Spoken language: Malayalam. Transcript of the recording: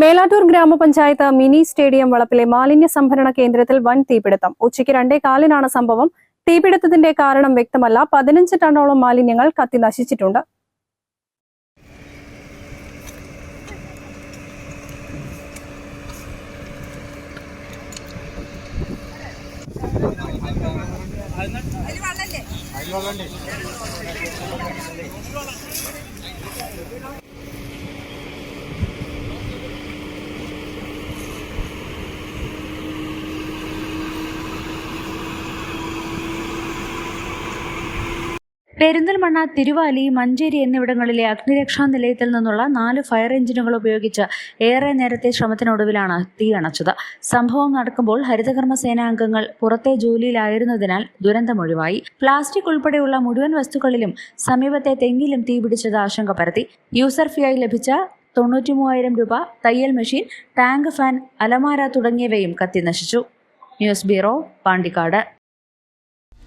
മേലാറ്റൂർ ഗ്രാമപഞ്ചായത്ത് മിനി സ്റ്റേഡിയം വളപ്പിലെ മാലിന്യ സംഭരണ കേന്ദ്രത്തിൽ വൻ തീപിടുത്തം. ഉച്ചയ്ക്ക് രണ്ടേ കാലിനാണ് സംഭവം. തീപിടുത്തത്തിന്റെ കാരണം വ്യക്തമല്ല. പതിനഞ്ച് ടണ്ണോളം മാലിന്യങ്ങൾ കത്തി നശിച്ചിട്ടുണ്ട്. പെരിന്തൽമണ്ണ തിരുവാലി മഞ്ചേരി എന്നിവിടങ്ങളിലെ അഗ്നിരക്ഷാ നിലയത്തിൽ നിന്നുള്ള നാല് ഫയർ എഞ്ചിനുകൾ ഉപയോഗിച്ച് ഏറെ നേരത്തെ ശ്രമത്തിനൊടുവിലാണ് തീ അണച്ചത്. സംഭവം നടക്കുമ്പോൾ ഹരിതകർമ്മ സേനാംഗങ്ങൾ പുറത്തെ ജോലിയിലായിരുന്നതിനാൽ ദുരന്തമൊഴിവായി പ്ലാസ്റ്റിക് ഉൾപ്പെടെയുള്ള മുഴുവൻ വസ്തുക്കളിലും സമീപത്തെ തെങ്ങിലും തീ പിടിച്ചത് ആശങ്ക പരത്തി. യൂസർ ഫീയായി ലഭിച്ച തൊണ്ണൂറ്റി മൂവായിരം രൂപ തയ്യൽ മെഷീൻ ടാങ്ക് ഫാൻ അലമാര തുടങ്ങിയവയും കത്തി നശിച്ചു. News bureau Pandikkad.